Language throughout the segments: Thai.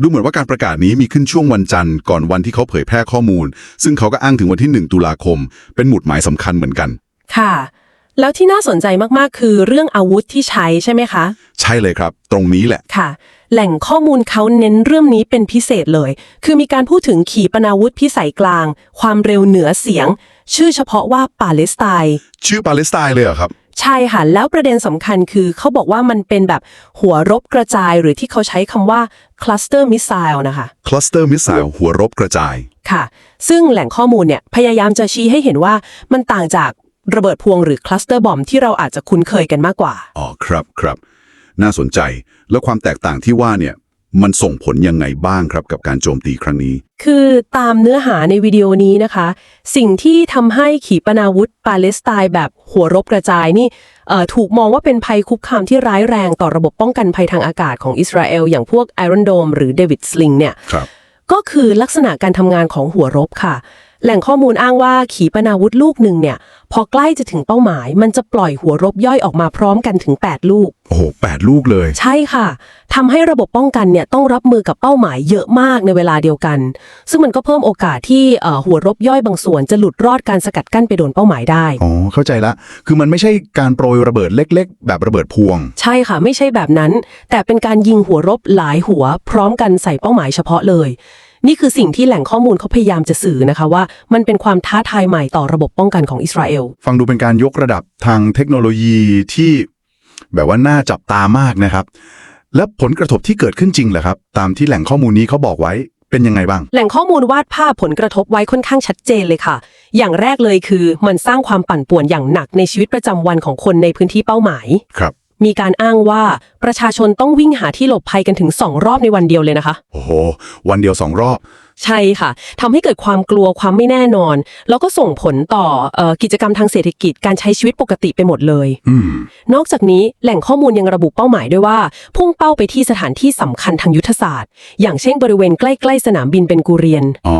ดูเหมือนว่าการประกาศนี้มีขึ้นช่วงวันจันทร์ก่อนวันที่เขาเผยแพร่ข้อมูล ซึ่งเขาก็อ้างถึงวันที่ 1 ตุลาคม เป็นหมุดหมายสำคัญเหมือนกัน ค่ะ แล้วที่น่าสนใจมากๆ คือเรื่องอาวุธที่ใช้ใช่ไหมคะ ใช่เลยครับ ตรงนี้แหละค่ะ แหล่งข้อมูลเขาเน้นเรื่องนี้เป็นพิเศษเลย คือมีการพูดถึงขีปนาวุธพิสัยกลาง ความเร็วเหนือเสียง ชื่อเฉพาะว่าปาเลสไตน์ชื่อปาเลสไตน์เลยเหรอครับ ใช่ค่ะแล้วประเด็นสำคัญคือเขาบอกว่ามันเป็นแบบหัวรบกระจายหรือที่เขาใช้คำว่า cluster missile นะคะคลัสเตอร์มิสไซล์หัวรบกระจายค่ะ ซึ่งแหล่งข้อมูลเนี่ยพยายามจะชี้ให้เห็นว่ามันต่างจากระเบิดพวงหรือคลัสเตอร์บอมที่เราอาจจะคุ้นเคยกันมากกว่า อ๋อครับครับ น่าสนใจ แล้วความแตกต่างที่ว่าเนี่ย มันส่งผลยังไงบ้างครับกับการโจมตีครั้งนี้ คือตามเนื้อหาในวิดีโอนี้นะคะ สิ่งที่ทำให้ขีปนาวุธปาเลสไตน์แบบหัวรบกระจายนี่เอ่อถูกมองว่าเป็นภัยคุกคามที่ร้ายแรงต่อระบบป้องกันภัยทางอากาศของอิสราเอล อย่างพวก Iron Dome หรือ David Sling เนี่ยครับก็คือลักษณะการทำงานของหัวรบค่ะ แหล่งข้อมูลอ้างว่าขีปนาวุธลูกหนึ่งเนี่ย พอใกล้จะถึงเป้าหมาย มันจะปล่อยหัวรบย่อยออกมาพร้อมกันถึง 8 ลูก โอ้โหแปดลูกเลย ใช่ค่ะทำให้ระบบป้องกันเนี่ยต้องรับมือกับเป้าหมายเยอะมากในเวลาเดียวกัน ซึ่งมันก็เพิ่มโอกาสที่เอ่อหัวรบย่อยบางส่วนจะหลุดรอดการสกัดกั้นไปโดนเป้าหมายได้ อ๋อ เข้าใจละ คือมันไม่ใช่การโปรยระเบิดเล็ก ๆ แบบระเบิดพวง ใช่ค่ะ ไม่ใช่แบบนั้น แต่เป็นการยิงหัวรบหลายหัว พร้อมกันใส่เป้าหมายเฉพาะเลย นี่คือสิ่งที่แหล่งข้อมูลเขาพยายามจะสื่อนะคะว่า มันเป็นความท้าทายใหม่ต่อระบบป้องกันของอิสราเอล ฟังดูเป็นการยกระดับทางเทคโนโลยีที่แบบว่าน่าจับตามากนะครับ แล้วผลกระทบที่เกิดขึ้นจริงเหรอครับ ตามที่แหล่งข้อมูลนี้เขาบอกไว้เป็นยังไงบ้าง แหล่งข้อมูลวาดภาพผลกระทบไว้ค่อนข้างชัดเจนเลยค่ะ อย่างแรกเลยคือ มันสร้างความปั่นป่วนอย่างหนักในชีวิตประจำวันของคนในพื้นที่เป้าหมาย ครับ มีการอ้างว่าประชาชนต้องวิ่งหาที่หลบภัยกันถึง2รอบในวันเดียวเลยนะคะ โอ้โห วันเดียวสองรอบ ใช่ค่ะทำให้เกิดความกลัวความไม่แน่นอน แล้วก็ส่งผลต่อเออกิจกรรมทางเศรษฐกิจการใช้ชีวิตปกติไปหมดเลย อืม นอกจากนี้แหล่งข้อมูลยังระบุเป้าหมายด้วยว่า พุ่งเป้าไปที่สถานที่สำคัญทางยุทธศาสตร์ อย่างเช่นบริเวณใกล้ ๆ สนามบินเบนกูเรียน อ๋อ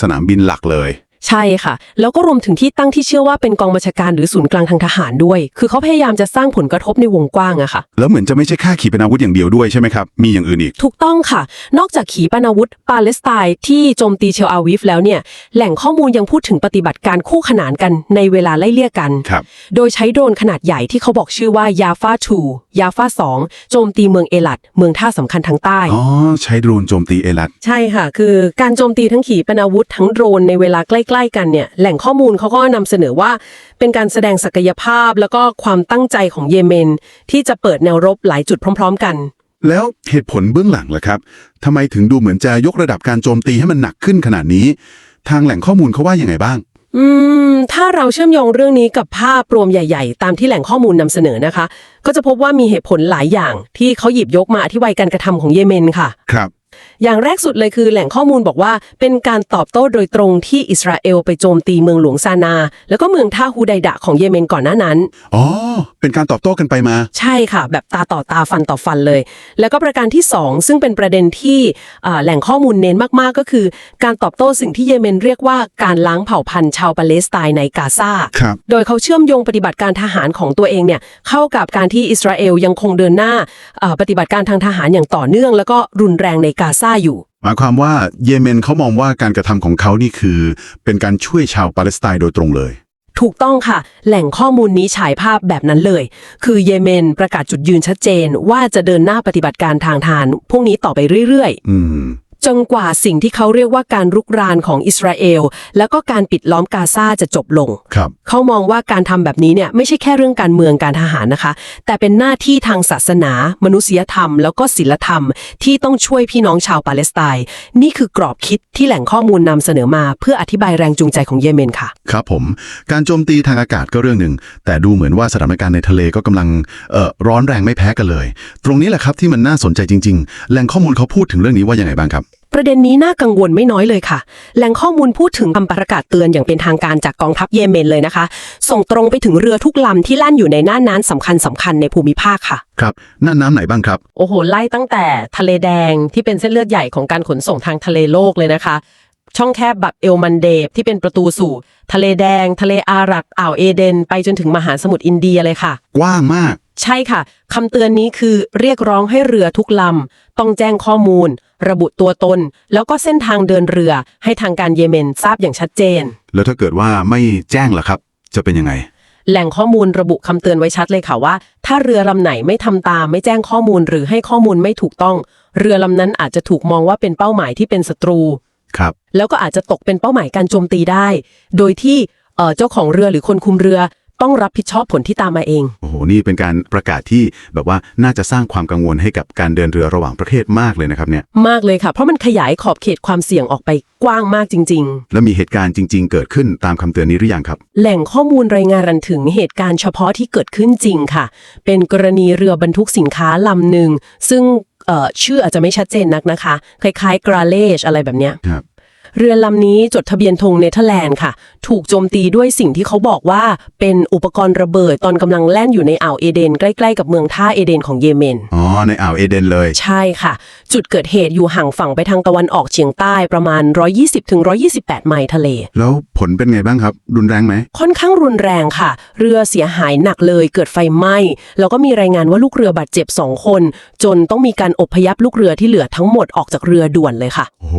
สนามบินหลักเลย ใช่ค่ะ แล้วก็รวมถึงที่ตั้งที่เชื่อว่าเป็นกองบัญชาการหรือศูนย์กลางทางทหารด้วย คือเขาพยายามจะสร้างผลกระทบในวงกว้างอะค่ะ แล้วเหมือนจะไม่ใช่แค่ขีปนาวุธอย่างเดียวด้วยใช่ไหมครับ มีอย่างอื่นอีก ถูกต้องค่ะ นอกจากขีปนาวุธปาเลสไตน์ที่โจมตีเชลอาวิฟแล้วเนี่ย แหล่งข้อมูลยังพูดถึงปฏิบัติการคู่ขนานกันในเวลาไล่เลี่ยกัน ครับ โดยใช้โดรนขนาดใหญ่ที่เขาบอกชื่อว่ายาฟา2ยาฟา2โจมตีเมืองเอลัดเมืองท่าสำคัญทางใต้ อ๋อ ใช้โดรนโจมตีเอลัด ใช่ค่ะ คือการโจมตีทั้งขีปนาวุธทั้งโดรนในเวลาใกล้ๆกันเนี่ยแหล่งข้อมูลเขาก็นำเสนอว่า เป็นการแสดงศักยภาพแล้วก็ความตั้งใจของเยเมน ที่จะเปิดแนวรบหลายจุดพร้อม ๆ กัน แล้วเหตุผลเบื้องหลังล่ะครับทำไมถึงดูเหมือนจะยกระดับการโจมตีให้มันหนักขึ้นขนาดนี้ ทางแหล่งข้อมูลเขาว่ายังไงบ้าง อืม ถ้าเราเชื่อมโยงเรื่องนี้กับภาพรวมใหญ่ ๆ ตามที่แหล่งข้อมูลนำเสนอนะคะ ก็จะพบว่ามีเหตุผลหลายอย่างที่เขาหยิบยกมาอธิบายการกระทำของเยเมนค่ะ ครับ อย่างแรกสุดเลยคือแหล่งข้อมูลบอกว่า เป็นการตอบโต้โดยตรงที่อิสราเอลไปโจมตีเมืองหลวงซานา แล้วก็เมืองท่าฮูไดดะของเยเมนก่อนหน้านั้น อ๋อ เป็นการตอบโต้กันไปมา ใช่ค่ะ แบบตาต่อตาฟันต่อฟันเลย แล้วก็ประการที่ 2 ซึ่งเป็นประเด็นที่อ่าแหล่งข้อมูลเน้นมากๆ ก็คือ การตอบโต้สิ่งที่เยเมนเรียกว่าการล้างเผ่าพันธุ์ชาวปาเลสไตน์ในกาซาครับโดยเขาเชื่อมโยงปฏิบัติการทหารของตัวเองเนี่ยเข้ากับการที่อิสราเอลยังคงเดินหน้าอ่าปฏิบัติการทางทหารอย่างต่อเนื่อง แล้วก็รุนแรงในกาซาอยู่ หมายความว่าเยเมนเขามองว่าการกระทำของเขานี่คือ เป็นการช่วยชาวปาเลสไตน์โดยตรงเลย ถูกต้องค่ะ แหล่งข้อมูลนี้ฉายภาพแบบนั้นเลย คือเยเมนประกาศจุดยืนชัดเจนว่าจะเดินหน้าปฏิบัติการทางทหารพวกนี้ต่อไปเรื่อย อืมๆ จนกว่าสิ่งที่เขาเรียกว่าการรุกรานของอิสราเอล แล้วก็การปิดล้อมกาซาจะจบลง ครับ เขามองว่าการทำแบบนี้เนี่ยไม่ใช่แค่เรื่องการเมืองการทหารนะคะ แต่เป็นหน้าที่ทางศาสนา มนุษยธรรม แล้วก็ศีลธรรม ที่ต้องช่วยพี่น้องชาวปาเลสไตน์นี่คือกรอบคิดที่แหล่งข้อมูลนำเสนอมา เพื่ออธิบายแรงจูงใจของเยเมนค่ะ ครับผม การโจมตีทางอากาศก็เรื่องหนึ่ง แต่ดูเหมือนว่าสถานการณ์ในทะเลก็กำลังเอ่อร้อนแรงไม่แพ้กันเลย ตรงนี้แหละครับที่มันน่าสนใจจริง ๆ แหล่งข้อมูลเขาพูดถึงเรื่องนี้ว่ายังไงบ้างครับ ประเด็นนี้น่ากังวลไม่น้อยเลยค่ะ แหล่งข้อมูลพูดถึงคำประกาศเตือนอย่างเป็นทางการจากกองทัพเยเมนเลยนะคะ ส่งตรงไปถึงเรือทุกลำที่ลั่นอยู่ในน่านน้ำสำคัญสำคัญในภูมิภาคค่ะ ครับน่านน้ำไหนบ้างครับ โอ้โห ไล่ตั้งแต่ทะเลแดงที่เป็นเส้นเลือดใหญ่ของการขนส่งทางทะเลโลกเลยนะคะ ช่องแคบบับเอลมันเดบที่เป็นประตูสู่ ทะเลแดง ทะเลอาหรับอ่าวเอเดน ไปจนถึงมหาสมุทรอินเดียเลยค่ะ กว้างมาก ใช่ค่ะคำเตือนนี้คือเรียกร้องให้เรือทุกลำต้องแจ้งข้อมูล ระบุตัวตน แล้วก็เส้นทางเดินเรือให้ทางการเยเมนทราบอย่างชัดเจน แล้วถ้าเกิดว่าไม่แจ้งล่ะครับ จะเป็นยังไง แหล่งข้อมูลระบุคำเตือนไว้ชัดเลยค่ะว่า ถ้าเรือลำไหนไม่ทำตาม ไม่แจ้งข้อมูลหรือให้ข้อมูลไม่ถูกต้อง เรือลำนั้นอาจจะถูกมองว่าเป็นเป้าหมายที่เป็นศัตรู ครับ แล้วก็อาจจะตกเป็นเป้าหมายการโจมตีได้ โดยที่เอ่อเจ้าของเรือหรือคนคุมเรือ ต้องรับผิดชอบผลที่ตามมาเอง โอ้โห นี่เป็นการประกาศที่แบบว่าน่าจะสร้างความกังวลให้กับการเดินเรือระหว่างประเทศมากเลยนะครับเนี่ย มากเลยค่ะ เพราะมันขยายขอบเขตความเสี่ยงออกไปกว้างมากจริงๆแล้วมีเหตุการณ์จริง ๆ เกิดขึ้นตามคำเตือนนี้หรือยังครับแหล่งข้อมูลรายงานรันถึงเหตุการณ์เฉพาะที่เกิดขึ้นจริงค่ะ เป็นกรณีเรือบรรทุกสินค้าลำหนึ่งซึ่งเอ่อชื่ออาจจะไม่ชัดเจนนักนะคะ คล้ายๆกราเลชอะไรแบบเนี้ย ครับ เรือลำนี้จดทะเบียนธงเนเธอร์แลนด์ค่ะ ถูกโจมตีด้วยสิ่งที่เขาบอกว่าเป็นอุปกรณ์ระเบิดตอนกำลังแล่นอยู่ในอ่าวเอเดน ใกล้ๆกับเมืองท่าเอเดนของเยเมน อ๋อ ในอ่าวเอเดนเลย ใช่ค่ะ จุดเกิดเหตุอยู่ห่างฝั่งไปทางตะวันออกเฉียงใต้ประมาณ 120-128 ไมล์ทะเล แล้วผลเป็นไงบ้างครับ รุนแรงไหม ค่อนข้างรุนแรงค่ะ เรือเสียหายหนักเลยเกิดไฟไหม้ แล้วก็มีรายงานว่าลูกเรือบาดเจ็บสองคน จนต้องมีการอพยพลูกเรือที่เหลือทั้งหมดออกจากเรือด่วนเลยค่ะ โอ้โห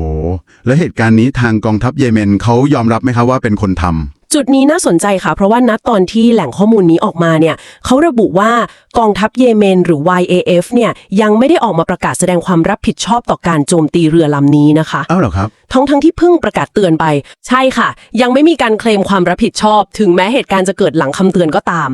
แล้วเหตุการณ์นี้ทางกองทัพเยเมนเขายอมรับไหมครับว่าเป็นคนทำ จุดนี้น่าสนใจค่ะ เพราะว่าณตอนที่แหล่งข้อมูลนี้ออกมาเนี่ยเขาระบุว่ากองทัพเยเมนหรือ YAF เนี่ยยังไม่ได้ออกมาประกาศแสดงความรับผิดชอบต่อการโจมตีเรือลำนี้นะคะ อ้าวเหรอครับ ทั้งทั้งที่เพิ่งประกาศเตือนไป ใช่ค่ะ ยังไม่มีการเคลมความรับผิดชอบ ถึงแม้เหตุการณ์จะเกิดหลังคำเตือนก็ตาม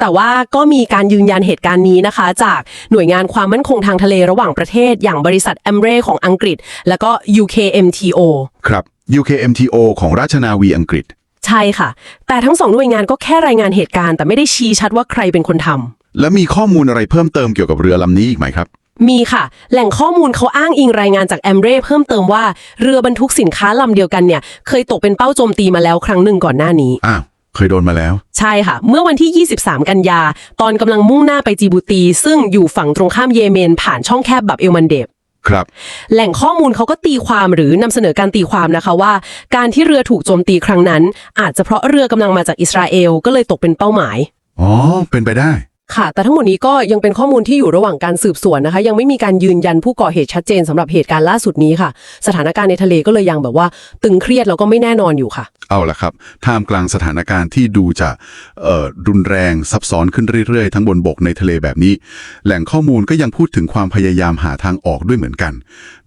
แต่ว่าก็มีการยืนยันเหตุการณ์นี้นะคะ จากหน่วยงานความมั่นคงทางทะเลระหว่างประเทศ อย่างบริษัทแอมเรของอังกฤษ แล้วก็ UKMTO ครับ UKMTO ของราชนาวีอังกฤษ ใช่ค่ะ แต่ทั้งสองหน่วยงานก็แค่รายงานเหตุการณ์ แต่ไม่ได้ชี้ชัดว่าใครเป็นคนทำ แล้วมีข้อมูลอะไรเพิ่มเติมเกี่ยวกับเรือลำนี้อีกไหมครับ มีค่ะ แหล่งข้อมูลเขาอ้างอิงรายงานจากแอมเรเพิ่มเติมว่าเรือบรรทุกสินค้าลำเดียวกันเนี่ย เคยตกเป็นเป้าโจมตีมาแล้วครั้งหนึ่งก่อนหน้านี้ อ้าว เคยโดนมาแล้ว ใช่ค่ะ เมื่อวันที่ 23 กันยา ตอนกำลังมุ่งหน้าไปจิบูตี ซึ่งอยู่ฝั่งตรงข้ามเยเมนผ่านช่องแคบบับเอลมันเดบ ครับ แหล่งข้อมูลเขาก็ตีความหรือนำเสนอการตีความนะคะว่า การที่เรือถูกโจมตีครั้งนั้น อาจจะเพราะเรือกำลังมาจากอิสราเอลก็เลยตกเป็นเป้าหมาย อ๋อ เป็นไปได้ ค่ะ แต่ทั้งหมดนี้ก็ยังเป็นข้อมูลที่อยู่ระหว่างการสืบสวนนะคะ ยังไม่มีการยืนยันผู้ก่อเหตุชัดเจนสำหรับเหตุการณ์ล่าสุดนี้ค่ะ สถานการณ์ในทะเลก็เลยยังแบบว่า ตึงเครียดแล้วก็ไม่แน่นอนอยู่ค่ะ เอาละครับ ท่ามกลางสถานการณ์ที่ดูจะเอ่อรุนแรงซับซ้อนขึ้นเรื่อยๆ ทั้งบนบกในทะเลแบบนี้ แหล่งข้อมูลก็ยังพูดถึงความพยายามหาทางออกด้วยเหมือนกัน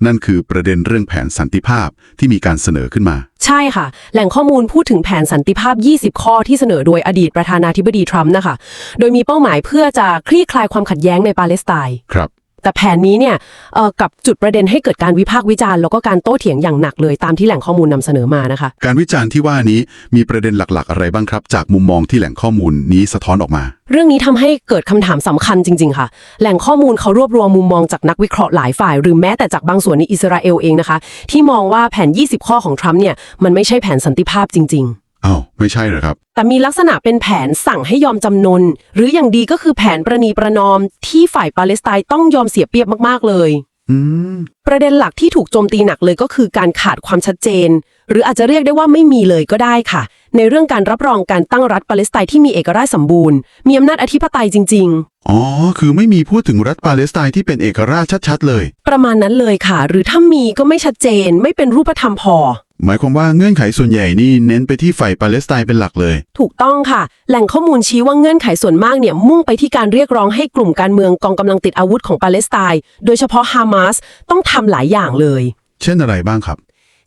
นั่นคือประเด็นเรื่องแผนสันติภาพที่มีการเสนอขึ้นมา ใช่ค่ะ แหล่งข้อมูลพูดถึงแผนสันติภาพ 20 ข้อที่เสนอโดยอดีตประธานาธิบดีทรัมป์นะคะ โดยมีเป้าหมายเพื่อจะคลี่คลายความขัดแย้งในปาเลสไตน์ ครับ แต่แผนนี้เนี่ยเอ่อกับจุดประเด็นให้เกิดการวิพากษ์วิจารณ์แล้วก็การโต้เถียงอย่างหนักเลยตามที่แหล่งข้อมูลนำเสนอมานะคะ การวิจารณ์ที่ว่านี้มีประเด็นหลักๆ อะไรบ้างครับ จากมุมมองที่แหล่งข้อมูลนี้สะท้อนออกมา เรื่องนี้ทำให้เกิดคำถามสำคัญจริง ๆ ค่ะ แหล่งข้อมูลเขารวบรวมมุมมองจากนักวิเคราะห์หลายฝ่าย หรือแม้แต่จากบางส่วนในอิสราเอลเองนะคะ ที่มองว่าแผน 20 ข้อของทรัมป์เนี่ยมันไม่ใช่แผนสันติภาพจริง ๆ อ้าวไม่ใช่เหรอครับ แต่มีลักษณะเป็นแผนสั่งให้ยอมจำนน หรืออย่างดีก็คือแผนประนีประนอมที่ฝ่ายปาเลสไตน์ต้องยอมเสียเปรียบมากๆเลย อืม ประเด็นหลักที่ถูกโจมตีหนักเลยก็คือการขาดความชัดเจน หรืออาจจะเรียกได้ว่าไม่มีเลยก็ได้ค่ะ ในเรื่องการรับรองการตั้งรัฐปาเลสไตน์ที่มีเอกราชสมบูรณ์ มีอำนาจอธิปไตยจริงอ๋อ คือไม่มีพูดถึงรัฐปาเลสไตน์ที่เป็นเอกราชชัดๆเลยๆประมาณนั้นเลยค่ะ หรือถ้ามีก็ไม่ชัดเจนไม่เป็นรูปธรรมพอ หมายความว่าเงื่อนไขส่วนใหญ่นี่เน้นไปที่ฝ่ายปาเลสไตน์เป็นหลักเลย ถูกต้องค่ะ แหล่งข้อมูลชี้ว่าเงื่อนไขส่วนมากเนี่ยมุ่งไปที่การเรียกร้องให้กลุ่มการเมืองกองกำลังติดอาวุธของปาเลสไตน์ โดยเฉพาะฮามาสต้องทำหลายอย่างเลย เช่นอะไรบ้างครับ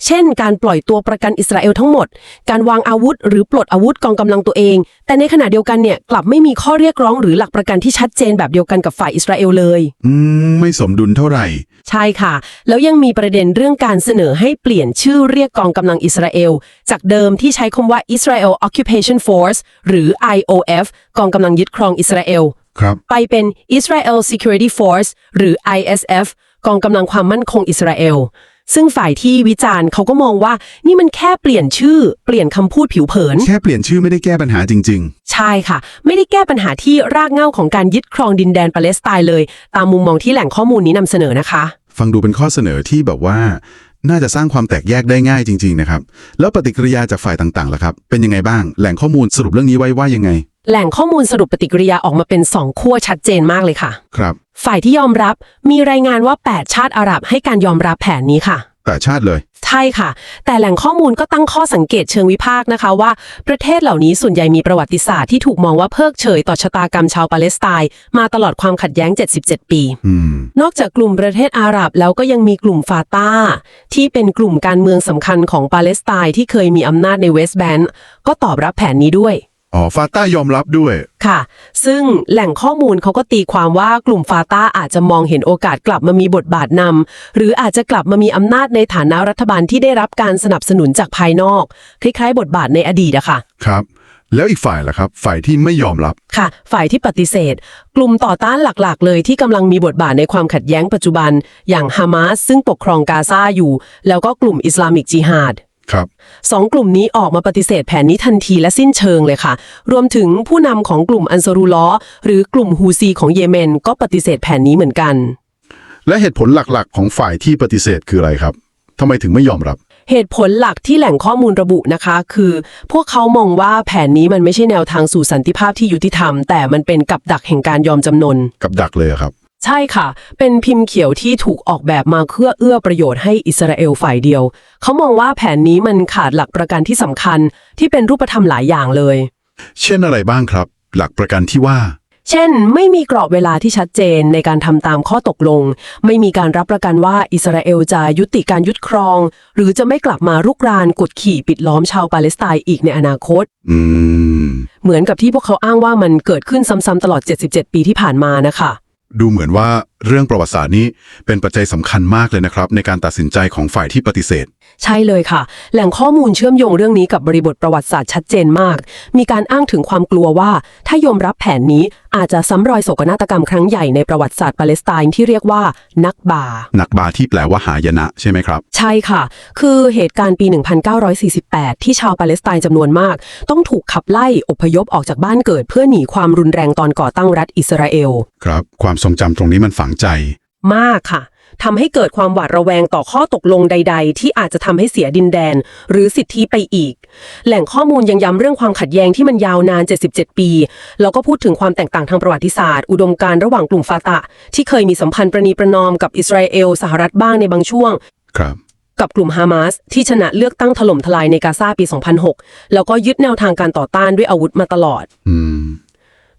เช่น การปล่อยตัวประกันอิสราเอลทั้งหมด การวางอาวุธ หรือปลดอาวุธกองกำลังตัวเอง แต่ในขณะเดียวกันเนี่ยกลับไม่มีข้อเรียกร้องหรือหลักประกันที่ชัดเจนแบบเดียวกันกับฝ่ายอิสราเอลเลย อืม ไม่สมดุลเท่าไหร่ ใช่ค่ะ แล้วยังมีประเด็นเรื่องการเสนอให้เปลี่ยนชื่อเรียกกองกำลังอิสราเอล จากเดิมที่ใช้คำว่า Israel Occupation Force หรือ IOF กองกำลังยึดครองอิสราเอลครับไปเป็น Israel Security Force หรือ ISF กองกำลังความมั่นคงอิสราเอล ซึ่งฝ่ายที่วิจารณ์เขาก็มองว่านี่มันแค่เปลี่ยนชื่อ เปลี่ยนคำพูดผิวเผิน แค่เปลี่ยนชื่อไม่ได้แก้ปัญหาจริง ใช่ค่ะ ไม่ได้แก้ปัญหาที่รากเหง้าของการยึดครองดินแดนปาเลสไตน์เลย ตามมุมมองที่แหล่งข้อมูลนี้นำเสนอนะคะ ๆ ฟังดูเป็นข้อเสนอที่แบบว่า น่าจะสร้างความแตกแยกได้ง่ายจริง ๆ นะครับ แล้วปฏิกิริยาจากฝ่ายต่างๆล่ะครับ เป็นยังไงบ้าง แหล่งข้อมูลสรุปเรื่องนี้ไว้ว่ายังไง แหล่งข้อมูลสรุปปฏิกิริยาออกมาเป็นสองขั้วชัดเจนมากเลยค่ะ ครับ ฝ่ายที่ยอมรับมีรายงานว่า 8 ชาติอาหรับให้การยอมรับแผนนี้ค่ะ แต่ชาติเลย ใช่ค่ะ แต่แหล่งข้อมูลก็ตั้งข้อสังเกตเชิงวิพากษ์นะคะว่า ประเทศเหล่านี้ส่วนใหญ่มีประวัติศาสตร์ที่ถูกมองว่าเพิกเฉยต่อชะตากรรมชาวปาเลสไตน์มาตลอดความขัดแย้ง 77 ปี อืม นอกจากกลุ่มประเทศอาหรับแล้วก็ยังมีกลุ่มฟาตาที่เป็นกลุ่มการเมืองสำคัญของปาเลสไตน์ที่เคยมีอำนาจในเวสต์แบนก์ก็ตอบรับแผนนี้ด้วย อ๋อฟาต้ายอมรับด้วย ค่ะ ซึ่งแหล่งข้อมูลเขาก็ตีความว่ากลุ่มฟาตาอาจจะมองเห็นโอกาสกลับมามีบทบาทนำหรืออาจจะกลับมามีอำนาจในฐานะรัฐบาลที่ได้รับการสนับสนุนจากภายนอก คล้ายๆ บทบาทในอดีตอะค่ะ ครับ แล้วอีกฝ่ายล่ะครับ ฝ่ายที่ไม่ยอมรับ ค่ะ ฝ่ายที่ปฏิเสธ กลุ่มต่อต้านหลักๆ เลยที่กำลังมีบทบาทในความขัดแย้งปัจจุบัน อย่างฮามาสซึ่งปกครองกาซาอยู่ แล้วก็กลุ่มอิสลามิกจิฮาด ครับสองกลุ่มนี้ออกมาปฏิเสธแผนนี้ทันทีและสิ้นเชิงเลยค่ะ รวมถึงผู้นำของกลุ่มอันซารุลลอฮ์หรือกลุ่มฮูซีของเยเมน ก็ปฏิเสธแผนนี้เหมือนกัน และเหตุผลหลักๆ ของฝ่ายที่ปฏิเสธคืออะไรครับทำไมถึงไม่ยอมรับ เหตุผลหลักที่แหล่งข้อมูลระบุนะคะ คือ พวกเขามองว่าแผนนี้มันไม่ใช่แนวทางสู่สันติภาพที่ยุติธรรม แต่มันเป็นกับดักแห่งการยอมจำนน กับดักเลยอะครับ ใช่ค่ะ เป็นพิมพ์เขียวที่ถูกออกแบบมาเพื่อเอื้อประโยชน์ให้อิสราเอลฝ่ายเดียว เขามองว่าแผนนี้มันขาดหลักประกันที่สำคัญที่เป็นรูปธรรมหลายอย่างเลย เช่นอะไรบ้างครับ หลักประกันที่ว่า เช่น ไม่มีกรอบเวลาที่ชัดเจนในการทำตามข้อตกลง ไม่มีการรับประกันว่าอิสราเอลจะยุติการยึดครอง หรือจะไม่กลับมารุกรานกดขี่ปิดล้อมชาวปาเลสไตน์อีกในอนาคต อืม เหมือนกับที่พวกเขาอ้างว่ามันเกิดขึ้นซ้ำๆตลอด 77 ปีที่ผ่านมานะคะ ดูเหมือนว่า เรื่องประวัติศาสตร์นี้เป็นปัจจัยสำคัญมากเลยนะครับ ในการตัดสินใจของฝ่ายที่ปฏิเสธ ใช่เลยค่ะ แหล่งข้อมูลเชื่อมโยงเรื่องนี้กับบริบทประวัติศาสตร์ชัดเจนมาก มีการอ้างถึงความกลัวว่า ถ้ายอมรับแผนนี้อาจจะซ้ำรอยโศกนาฏกรรมครั้งใหญ่ในประวัติศาสตร์ปาเลสไตน์ที่เรียกว่านักบา นักบาที่แปลว่าหายนะใช่ไหมครับ ใช่ค่ะ คือเหตุการณ์ปี 1948 ที่ชาวปาเลสไตน์จำนวนมาก ต้องถูกขับไล่อพยพออกจากบ้านเกิด เพื่อหนีความรุนแรงตอนก่อตั้งรัฐอิสราเอล ครับ ความทรงจำตรงนี้มันฝังใจ มากค่ะทำให้เกิดความหวาดระแวงต่อข้อตกลงใด ๆ ที่อาจจะทำให้เสียดินแดน หรือสิทธิไปอีก แหล่งข้อมูลยังย้ำเรื่องความขัดแย้งที่มันยาวนาน 77 ปี แล้วก็พูดถึงความแตกต่างทางประวัติศาสตร์ อุดมการณ์ระหว่างกลุ่มฟาตะ ที่เคยมีสัมพันธ์ประนีประนอมกับอิสราเอลสหรัฐบ้างในบางช่วง ครับ กับกลุ่มฮามาสที่ชนะเลือกตั้งถล่มทลายในกาซาปี 2006 แล้วก็ยึดแนวทางการต่อต้านด้วยอาวุธมาตลอด อืม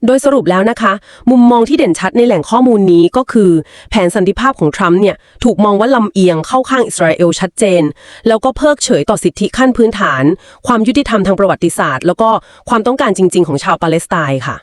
โดยสรุปแล้วนะคะ มุมมองที่เด่นชัดในแหล่งข้อมูลนี้ก็คือ แผนสันติภาพของทรัมป์เนี่ยถูกมองว่าลำเอียงเข้าข้างอิสราเอลชัดเจน แล้วก็เพิกเฉยต่อสิทธิขั้นพื้นฐาน ความยุติธรรมทางประวัติศาสตร์ แล้วก็ความต้องการจริง ๆ ของชาวปาเลสไตน์ค่ะ